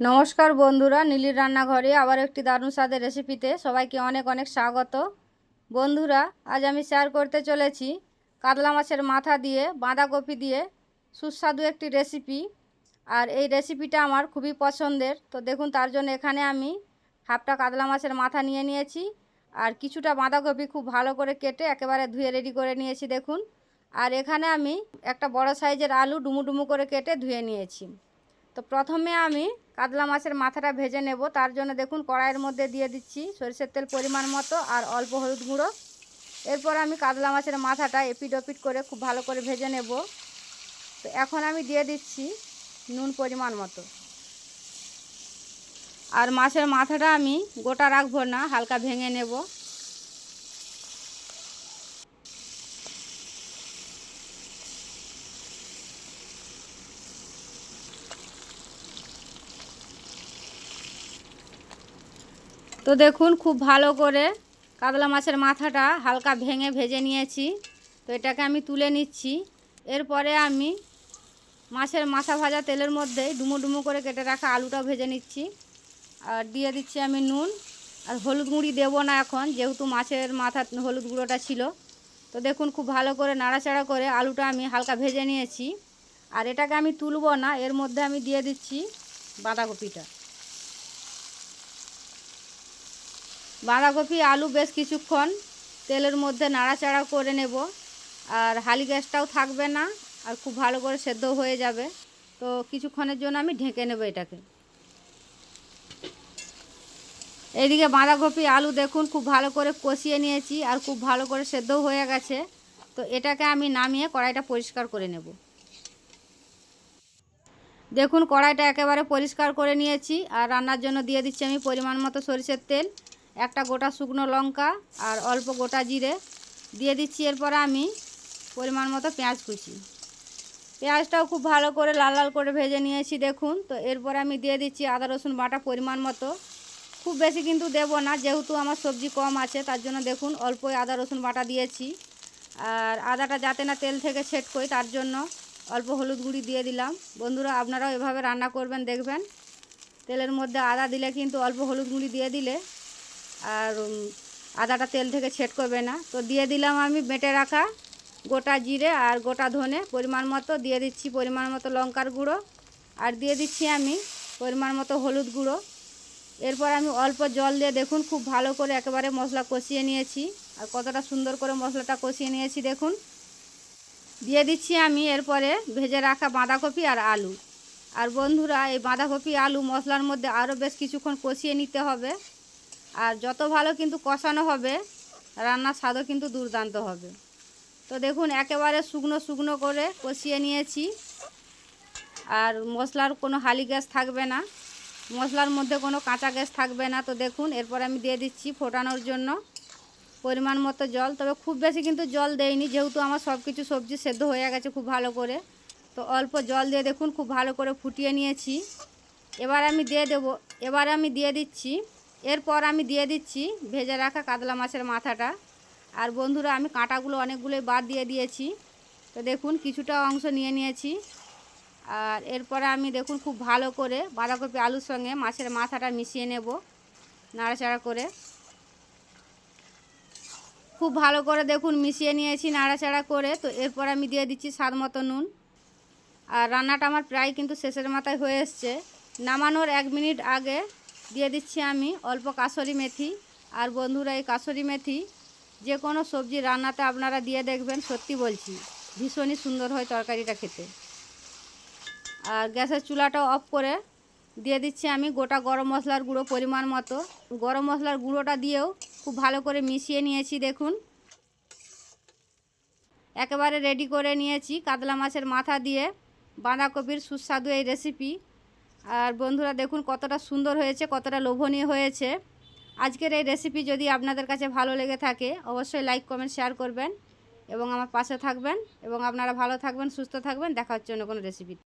নমস্কার বন্ধুরা, নীলির রান্নাঘরে আবার একটি দারুণ স্বাদের রেসিপিতে সবাইকে অনেক অনেক স্বাগত। বন্ধুরা, আজ আমি শেয়ার করতে চলেছি কাতলা মাছের মাথা দিয়ে, বাঁধাকপি দিয়ে সুস্বাদু একটি রেসিপি আর এই রেসিপিটা আমার খুবই পছন্দের। তো দেখুন, তার জন্য এখানে আমি হাফটা কাতলা মাছের মাথা নিয়ে নিয়েছি। আর কিছুটা বাঁধাকপি খুব ভালো করে কেটে একেবারে ধুয়ে রেডি করে নিয়েছি, দেখুন। আর এখানে আমি একটা বড় সাইজের আলু ডুমু ডুমু করে কেটে ধুয়ে নিয়েছি। তো প্রথমে আমি কাতলা মাছের মাথাটা ভেজে নেব। তার জন্য দেখুন কড়াইয়ের মধ্যে দিয়ে দিচ্ছি সরিষার তেল পরিমাণ মতো আর অল্প হলুদ গুঁড়ো। এরপর আমি কাতলা মাছের মাথাটা এপিট ওপিট করে খুব ভালো করে ভেজে নেব। তো এখন আমি দিয়ে দিচ্ছি নুন পরিমাণ মতো। আর মাছের মাথাটা আমি গোটা রাখব না, হালকা ভেঙে নেব। তো দেখুন খুব ভালো করে কাতলা মাছের মাথাটা হালকা ভেঙে ভেজে নিয়েছি। তো এটাকে আমি তুলে নিচ্ছি। এরপরে আমি মাছের মাথা ভাজা তেলের মধ্যে ডুমো ডুমো করে কেটে রাখা আলুটাও ভেজে নিচ্ছি। আর দিয়ে দিচ্ছি আমি নুন। আর হলুদ গুঁড়ি দেবো না এখন, যেহেতু মাছের মাথা হলুদ গুঁড়োটা ছিল। তো দেখুন খুব ভালো করে নাড়াচাড়া করে আলুটা আমি হালকা ভেজে নিয়েছি। আর এটাকে আমি তুলবো না, এর মধ্যে আমি দিয়ে দিচ্ছি বাঁধাকপিটা। বাঁধাকপি, আলু বেশ কিছুক্ষণ তেলের মধ্যে নাড়াচাড়া করে নেব। আর হালি গ্যাসটাও থাকবে না, আর খুব ভালো করে সেদ্ধ হয়ে যাবে। তো কিছুক্ষণের জন্য আমি ঢেকে নেব এটাকে। এদিকে বাঁধাকপি, আলু দেখুন, খুব ভালো করে কষিয়ে নিয়েছি, আর খুব ভালো করে সেদ্ধও হয়ে গেছে। তো এটাকে আমি নামিয়ে কড়াইটা পরিষ্কার করে নেব। দেখুন, কড়াইটা একেবারে পরিষ্কার করে নিয়েছি, আর রান্নার জন্য দিয়ে দিচ্ছি আমি পরিমাণ মতো সরিষের তেল। একটা গোটা শুকনো লঙ্কা আর অল্প গোটা জিরে দিয়ে দিচ্ছি। এরপরে আমি পরিমাণ মতো পেঁয়াজ কুচি। পেঁয়াজটাও খুব ভালো করে লাল লাল করে ভেজে নিয়েছি, দেখুন। তো এরপরে আমি দিয়ে দিচ্ছি আদা, রসুন বাটা পরিমাণ মতো। খুব বেশি কিন্তু দেব না, যেহেতু আমার সবজি কম আছে, তার জন্য দেখুন, অল্পই আদা, রসুন বাটা দিয়েছি। আর আদাটা যাতে না তেল থেকে ছেটকোয় তার জন্য অল্প হলুদ গুঁড়ি দিয়ে দিলাম। বন্ধুরা, আপনারাও এভাবে রান্না করবেন, দেখবেন। তেলের মধ্যে আদা দিলে কিন্তু অল্প হলুদ গুঁড়ি দিয়ে দিলে আর আদাটা তেল থেকে ছেট করবে না। তো দিয়ে দিলাম আমি বেটে রাখা গোটা জিরে আর গোটা ধনে, পরিমাণ মতো। দিয়ে দিচ্ছি পরিমাণ মতো লঙ্কার গুঁড়ো। আর দিয়ে দিচ্ছি আমি পরিমাণ মতো হলুদ গুঁড়ো। এরপর আমি অল্প জল দিয়ে দেখুন খুব ভালো করে একেবারে মশলা কষিয়ে নিয়েছি। আর কতটা সুন্দর করে মশলাটা কষিয়ে নিয়েছি দেখুন। দিয়ে দিচ্ছি আমি এরপরে ভেজে রাখা বাঁধাকপি আর আলু। আর বন্ধুরা, এই বাঁধাকপি, আলু মশলার মধ্যে আরও বেশ কিছুক্ষণ কষিয়ে নিতে হবে। আর যত ভালো কিন্তু কষানো হবে, রান্নার স্বাদও কিন্তু দুর্দান্ত হবে। তো দেখুন, একেবারে শুকনো শুকনো করে কষিয়ে নিয়েছি। আর মশলার কোনো হালি গ্যাস থাকবে না। মশলার মধ্যে কোনো কাঁচা গ্যাস থাকবে না। তো দেখুন, এরপর আমি দিয়ে দিচ্ছি ফোটানোর জন্য পরিমাণ মতো জল। তবে খুব বেশি কিন্তু জল দেয়নি যেহেতু আমার সব কিছু সবজি সেদ্ধ হয়ে গেছে খুব ভালো করে। তো অল্প জল দিয়ে দেখুন, খুব ভালো করে ফুটিয়ে নিয়েছি। এবার আমি দিয়ে দেবো, এবার আমি দিয়ে দিচ্ছি এরপর আমি দিয়ে দিচ্ছি ভেজে রাখা কাতলা মাছের মাথাটা। আর বন্ধুরা, আমি কাঁটাগুলো অনেকগুলোই বাদ দিয়ে দিয়েছি। তো দেখুন, কিছুটা অংশ নিয়ে নিয়েছি। আর এরপরে আমি দেখুন, খুব ভালো করে বাঁধাকপি আলুর সঙ্গে মাছের মাথাটা মিশিয়ে নেব নাড়াচাড়া করে। খুব ভালো করে দেখুন, মিশিয়ে নিয়েছি নাড়াচাড়া করে। তো এরপর আমি দিয়ে দিচ্ছি স্বাদ মতো নুন। আর রান্নাটা আমার প্রায় কিন্তু শেষের মাথায় হয়ে এসছে। নামানোর এক মিনিট আগে দিয়ে দিচ্ছি আমি অল্প কাসরি মেথি। আর বন্ধুরা, এই কাসরি মেথি যে কোনো সবজি রান্নাতে আপনারা দিয়ে দেখবেন, সত্যি বলছি, ভীষণই সুন্দর হয় তরকারিটা খেতে। আর গ্যাসের চুলাটা অফ করে দিয়ে দিচ্ছি আমি গোটা গরম মশলার গুঁড়ো পরিমাণ মতো। গরম মশলার গুঁড়োটা দিয়েও খুব ভালো করে মিশিয়ে নিয়েছি, দেখুন। একেবারে রেডি করে নিয়েছি। কাতলা মাছের মাথা দিয়ে বাঁধাকপির সুস্বাদু এই রেসিপি আর বন্ধুরা দেখুন কতটা সুন্দর হয়েছে, কতটা লোভনীয় হয়েছে। আজকের এই রেসিপি যদি আপনাদের কাছে ভালো লেগে থাকে, অবশ্যই লাইক কমেন্ট শেয়ার করবেন এবং আমার পাশে থাকবেন এবং আপনারা ভালো থাকবেন, সুস্থ থাকবেন। দেখা হচ্ছে অন্য কোনো রেসিপি